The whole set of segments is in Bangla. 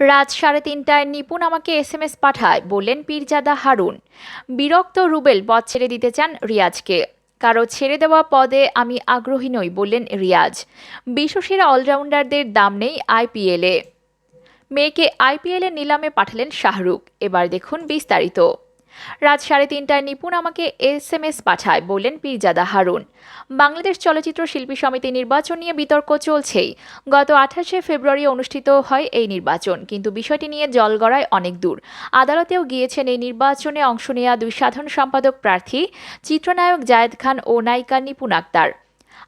রাত সাড়ে তিনটায় নিপুণ আমাকে এস এম এস পাঠায়, বললেন পীরজাদা হারুন। বিরক্ত রুবেল পদ ছেড়ে দিতে চান রিয়াজকে। কারও ছেড়ে দেওয়া পদে আমি আগ্রহী নই, বললেন রিয়াজ। বিশ্বসেরা অলরাউন্ডারদের দাম নেই আইপিএলে। মেয়েকে আইপিএলে নিলামে পাঠালেন শাহরুখ। এবার দেখুন বিস্তারিত। রাত সাড়ে তিনটায় নিপুণ আমাকে এস এম এস পাঠায়, বললেন পীরজাদা হারুন। বাংলাদেশ চলচ্চিত্র শিল্পী সমিতি নির্বাচন নিয়ে বিতর্ক চলছেই। গত আঠাশে ফেব্রুয়ারি অনুষ্ঠিত হয় এই নির্বাচন, কিন্তু বিষয়টি নিয়ে জলগড়ায় অনেক দূর। আদালতেও গিয়েছেন এই নির্বাচনে অংশ নেওয়া দুই সাধারণ সম্পাদক প্রার্থী, চিত্রনায়ক জায়েদ খান ও নায়িকা নিপুণ আক্তার।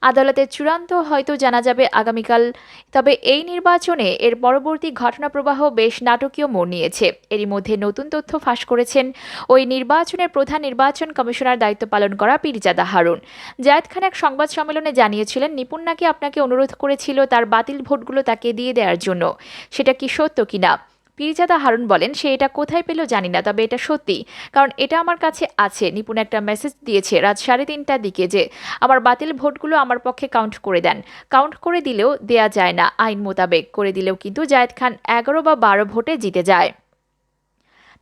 আদালতের চূড়ান্ত হয়তো জানা যাবে আগামীকাল। তবে এই নির্বাচনে এর পরবর্তী ঘটনাপ্রবাহ বেশ নাটকীয় মোড় নিয়েছে। এরই মধ্যে নতুন তথ্য ফাঁস করেছেন ওই নির্বাচনের প্রধান নির্বাচন কমিশনার দায়িত্ব পালন করা পীরজাদা হারুন। জায়েদ খান এক সংবাদ সম্মেলনে জানিয়েছিলেন, নিপুণ নাকি আপনাকে অনুরোধ করেছিল তার বাতিল ভোটগুলো তাকে দিয়ে দেওয়ার জন্য। সেটা কি সত্য কিনা? পীরজাদা হারুন বলেন, সে এটা কোথায় পেল জানি না, তবে এটা সত্যি। কারণ এটা আমার কাছে আছে। নিপুণ একটা মেসেজ দিয়েছে রাত সাড়ে তিনটার দিকে যে, আমার বাতিল ভোটগুলো আমার পক্ষে কাউন্ট করে দেন। কাউন্ট করে দিলেও দেয়া যায় না, আইন মোতাবেক। করে দিলেও কিন্তু জায়েদ খান এগারো বা বারো ভোটে জিতে যায়।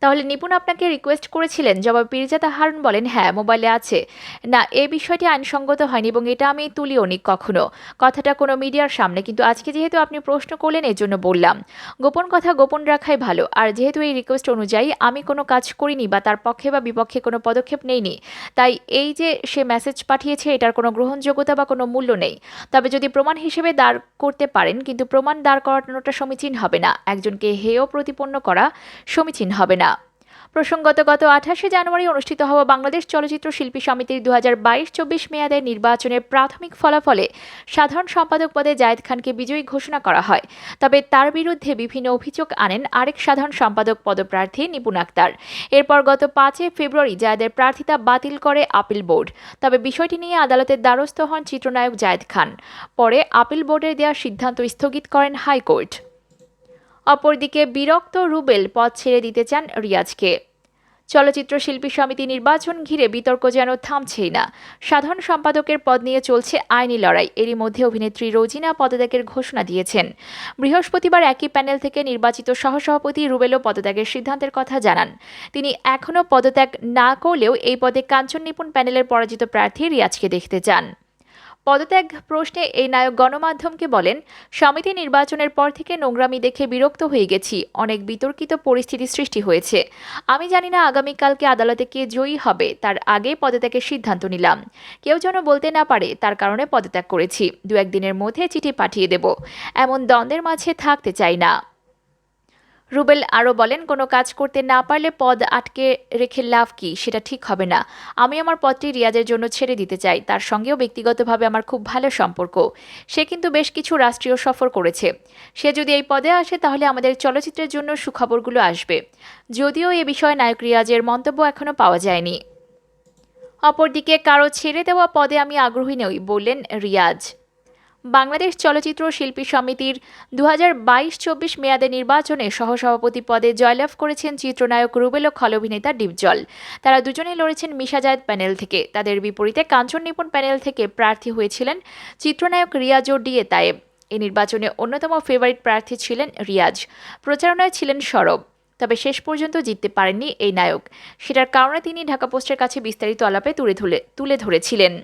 তাহলে নিপুণ আপনাকে রিকোয়েস্ট করেছিলেন। জবাব পীরজাদা হারুন বলেন হ্যাঁ মোবাইলে আছে। না, এই বিষয়টি আইনসঙ্গত হয়নি এবং এটা আমি তুলিও নি কখনো। কথাটা কোনো মিডিয়ার সামনে, কিন্তু আজকে যেহেতু আপনি প্রশ্ন করলেন, এর জন্য বললাম। গোপন কথা গোপন রাখাই ভালো। আর যেহেতু এই রিকোয়েস্ট অনুযায়ী আমি কোনো কাজ করিনি বা তার পক্ষে বা বিপক্ষে কোনো পদক্ষেপ নেইনি, তাই এই যে সে মেসেজ পাঠিয়েছে, এটার কোনো গ্রহণযোগ্যতা বা কোনো মূল্য নেই। তবে যদি প্রমাণ হিসেবে দাঁড় করতে পারেন, কিন্তু প্রমাণ দাঁড় করানোটা সমীচীন হবে না। একজনকে হেয় প্রতিপন্ন করা সমীচীন হবে না। প্রসঙ্গত গত আঠাশে জানুয়ারি অনুষ্ঠিত হওয়া বাংলাদেশ চলচ্চিত্র শিল্পী সমিতির দু হাজার বাইশ চব্বিশ মেয়াদের নির্বাচনের প্রাথমিক ফলাফলে সাধারণ সম্পাদক পদে জায়েদ খানকে বিজয়ী ঘোষণা করা হয়। তবে তার বিরুদ্ধে বিভিন্ন অভিযোগ আনেন আরেক সাধারণ সম্পাদক পদপ্রার্থী নিপুণ আক্তার। এরপর গত পাঁচই ফেব্রুয়ারি জায়েদের প্রার্থিতা বাতিল করে আপিল বোর্ড। তবে বিষয়টি নিয়ে আদালতের দ্বারস্থ হন চিত্রনায়ক জায়েদ খান। পরে আপিল বোর্ডের দেওয়া সিদ্ধান্ত স্থগিত করেন হাইকোর্ট। অপরদিকে বিরক্ত রুবেল পদ ছেড়ে দিতে চান রিয়াজকে। চলচ্চিত্র শিল্পী সমিতি নির্বাচন ঘিরে বিতর্ক যেন থামছেই না। সাধারণ সম্পাদকের পদ নিয়ে চলছে আইনি লড়াই। এরই মধ্যে অভিনেত্রী রোজিনা পদত্যাগের ঘোষণা দিয়েছেন। বৃহস্পতিবার একই প্যানেল থেকে নির্বাচিত সহসভাপতি রুবেলও পদত্যাগের সিদ্ধান্তের কথা জানান। তিনি এখনও পদত্যাগ না করলেও এই পদে কাঞ্চন নিপুণ প্যানেলের পরাজিত প্রার্থী রিয়াজকে দেখতে চান। পদত্যাগ প্রশ্নে এই নায়ক গণমাধ্যমকে বলেন, সমিতি নির্বাচনের পর থেকে নোংরামি দেখে বিরক্ত হয়ে গেছি, অনেক বিতর্কিত পরিস্থিতি সৃষ্টি হয়েছে। আমি জানি না আগামীকালকে আদালতে কে জয়ী হবে, তার আগে পদত্যাগের সিদ্ধান্ত নিলাম। কেউ যেন বলতে না পারে, তার কারণে পদত্যাগ করেছি। দু একদিনের মধ্যে চিঠি পাঠিয়ে দেব। এমন দ্বন্দ্বের মাঝে থাকতে চাই না। রুবেল আরও বলেন, কোনো কাজ করতে না পারলে পদ আটকে রেখে লাভ কি? সেটা ঠিক হবে না। আমি আমার পদটি রিয়াজের জন্য ছেড়ে দিতে চাই। তার সঙ্গেও ব্যক্তিগতভাবে আমার খুব ভালো সম্পর্ক। সে কিন্তু বেশ কিছু রাষ্ট্রীয় সফর করেছে। সে যদি এই পদে আসে, তাহলে আমাদের চলচ্চিত্রের জন্য সুখবরগুলো আসবে। যদিও এ বিষয়ে নায়ক রিয়াজের মন্তব্য এখনও পাওয়া যায়নি। অপরদিকে, কারও ছেড়ে দেওয়া পদে আমি আগ্রহী নই, বললেন রিয়াজ। বাংলাদেশ চলচ্চিত্র শিল্পী সমিতির দু হাজার বাইশ চব্বিশ মেয়াদে নির্বাচনে সহসভাপতি পদে জয়লাভ করেছেন চিত্রনায়ক রুবেল ও খল অভিনেতা ডিপজল। তারা দুজনেই লড়েছেন মিশাজায়দ প্যানেল থেকে। তাদের বিপরীতে কাঞ্চন নিপুণ প্যানেল থেকে প্রার্থী হয়েছিলেন চিত্রনায়ক রিয়াজ ও ডিএ তায়েব। এই নির্বাচনে অন্যতম ফেভারিট প্রার্থী ছিলেন রিয়াজ। প্রচারণায় ছিলেন সরব তবে শেষ পর্যন্ত জিততে পারেননি এই নায়ক। সেটার কারণে তিনি ঢাকা পোস্টের কাছে বিস্তারিত আলাপে তুলে তুলে ধরেছিলেন।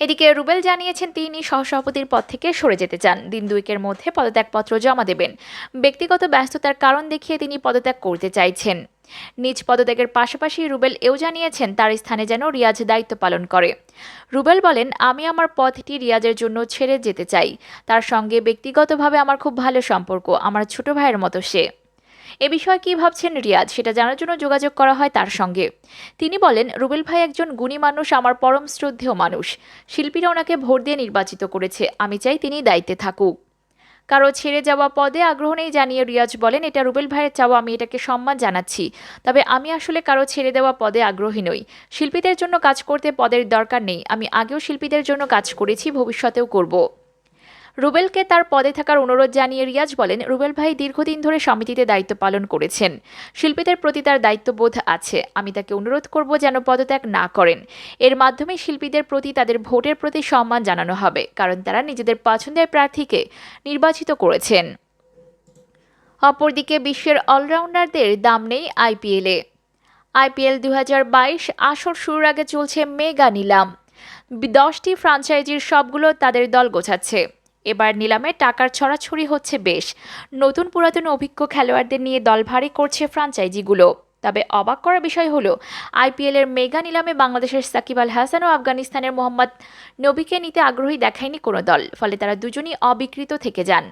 এদিকে রুবেল জানিয়েছেন তিনি সহসভাপতির পদ থেকে সরে যেতে চান। দিন দুইকের মধ্যে পদত্যাগপত্র জমা দেবেন। ব্যক্তিগত ব্যস্ততার কারণ দেখিয়ে তিনি পদত্যাগ করতে চাইছেন। নিজ পদত্যাগের পাশাপাশি রুবেল এও জানিয়েছেন তার স্থানে যেন রিয়াজ দায়িত্ব পালন করে। রুবেল বলেন, আমি আমার পথটি রিয়াজের জন্য ছেড়ে যেতে চাই। তার সঙ্গে ব্যক্তিগতভাবে আমার খুব ভালো সম্পর্ক। আমার ছোট ভাইয়ের মতো সে। এ বিষয়ে কী ভাবছেন রিয়াজ? সেটা জানার জন্য যোগাযোগ করা হয় তার সঙ্গে। তিনি বলেন, রুবেল ভাই একজন গুণী মানুষ, আমার পরম শ্রদ্ধেয় মানুষ। শিল্পীরা ওনাকে ভোট দিয়ে নির্বাচিত করেছে। আমি চাই তিনি দায়িত্বে থাকুক। কারও ছেড়ে যাওয়া পদে আগ্রহ নেই জানিয়ে রিয়াজ বলেন, এটা রুবেল ভাইয়ের চাওয়া, আমি এটাকে সম্মান জানাচ্ছি। তবে আমি আসলে কারও ছেড়ে দেওয়া পদে আগ্রহী নই। শিল্পীদের জন্য কাজ করতে পদের দরকার নেই। আমি আগেও শিল্পীদের জন্য কাজ করেছি, ভবিষ্যতেও করব। রুবেলকে তার পদে থাকার অনুরোধ জানিয়ে রিয়াজ বলেন, রুবেল ভাই দীর্ঘদিন ধরে সমিতিতে দায়িত্ব পালন করেছেন। শিল্পীদের প্রতি তার দায়িত্ববোধ আছে। আমি তাকে অনুরোধ করব যেন পদত্যাগ না করেন। এর মাধ্যমে শিল্পীদের প্রতি তাদের ভোটের প্রতি সম্মান জানানো হবে, কারণ তারা নিজেদের পছন্দের প্রার্থীকে নির্বাচিত করেছেন। অপরদিকে বিশ্বের অলরাউন্ডারদের দাম নেই আইপিএলে। আইপিএল দু হাজার বাইশ আসর শুরুর আগে চলছে মেগা নিলাম। দশটি ফ্রাঞ্চাইজির সবগুলো তাদের দল গোছাচ্ছে। এবার নিলামে টাকার ছড়াছড়ি হচ্ছে বেশ। নতুন পুরাতন অভিজ্ঞ খেলোয়াড়দের নিয়ে দল ভারী করছে ফ্রাঞ্চাইজিগুলো। তবে অবাক করা বিষয় হলো, আইপিএলের মেগা নিলামে বাংলাদেশের সাকিব আল হাসান ও আফগানিস্তানের মোহাম্মদ নবীকে নিতে আগ্রহী দেখায়নি কোনো দল, ফলে তারা দুজনই অবিকৃত থেকে যান।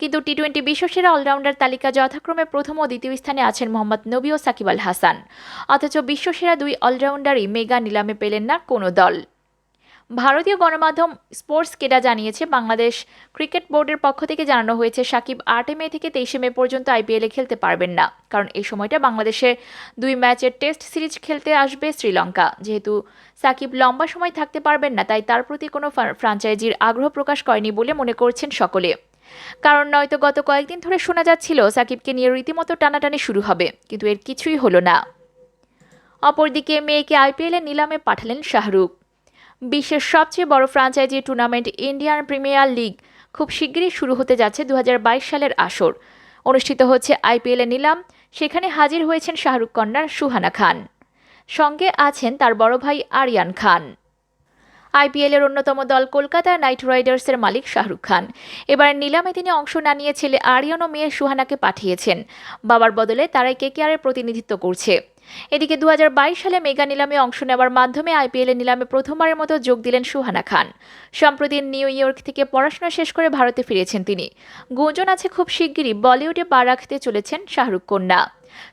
কিন্তু টি টোয়েন্টি বিশ্বসেরা অলরাউন্ডার তালিকা যথাক্রমে প্রথম ও দ্বিতীয় স্থানে আছেন মোহাম্মদ নবী ও সাকিব আল হাসান। অথচ বিশ্বসেরা দুই অলরাউন্ডারই মেগা নিলামে পেলেন না কোনো দল। ভারতীয় গণমাধ্যম স্পোর্টস কেডা জানিয়েছে, বাংলাদেশ ক্রিকেট বোর্ডের পক্ষ থেকে জানানো হয়েছে, সাকিব আটে মে থেকে তেইশে মে পর্যন্ত আইপিএলে খেলতে পারবেন না। কারণ এই সময়টা বাংলাদেশে দুই ম্যাচের টেস্ট সিরিজ খেলতে আসবে শ্রীলঙ্কা। যেহেতু সাকিব লম্বা সময় থাকতে পারবেন না, তাই তার প্রতি কোনো ফ্রা- ফ্রাঞ্চাইজির আগ্রহ প্রকাশ করেনি বলে মনে করছেন সকলে। কারণ নয়তো গত কয়েকদিন ধরে শোনা যাচ্ছিল, সাকিবকে নিয়ে রীতিমতো টানাটানি শুরু হবে, কিন্তু এর কিছুই হলো না। অপরদিকে মেয়েকে আইপিএলে নিলামে পাঠালেন শাহরুখ। বিশ্বের সবচেয়ে বড় franchise tournament Indian Premier League খুব শিগগিরই শুরু হতে যাচ্ছে দু হাজার বাইশ সালের আসর। অনুষ্ঠিত হচ্ছে আইপিএলে নিলাম, সেখানে হাজির হয়েছেন শাহরুখ কন্যা সুহানা খান। সঙ্গে আছেন তার বড় ভাই আরিয়ান খান। আইপিএলের অন্যতম দল কলকাতা নাইট রাইডার্সের মালিক শাহরুখ খান। এবার নিলামে তিনি অংশ না নিয়ে ছেলে আরিয়ান ও মেয়ে সুহানাকে পাঠিয়েছেন। বাবার বদলে তারাই কেকেআরের প্রতিনিধিত্ব করছে। এদিকে দু হাজার বাইশ সালে মেগা নিলামে অংশ নেওয়ার মাধ্যমে আইপিএলের নিলামে প্রথমবারের মতো যোগ দিলেন সুহানা খান। সম্প্রতি নিউ ইয়র্ক থেকে পড়াশোনা শেষ করে ভারতে ফিরেছেন তিনি। গুঞ্জন আছে খুব শিগগিরই বলিউডে পা রাখতে চলেছেন শাহরুখ কন্যা।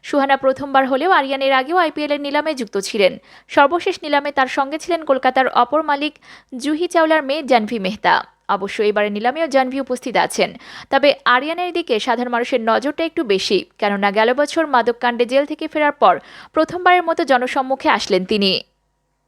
সুহানা প্রথমবার হলেও আরিয়ানের আগেও আইপিএলের নিলামে যুক্ত ছিলেন। সর্বশেষ নিলামে তার সঙ্গে ছিলেন কলকাতার অপর মালিক জুহি চাওলার মেয়ে জানভি মেহতা। অবশ্য এবারে নিলামেও জানভি উপস্থিত আছেন। তবে আরিয়ানের দিকে সাধারণ মানুষের নজরটা একটু বেশি, কেননা গেল বছর মাদককাণ্ডে জেল থেকে ফেরার পর প্রথমবারের মতো জনসম্মুখে আসলেন তিনি।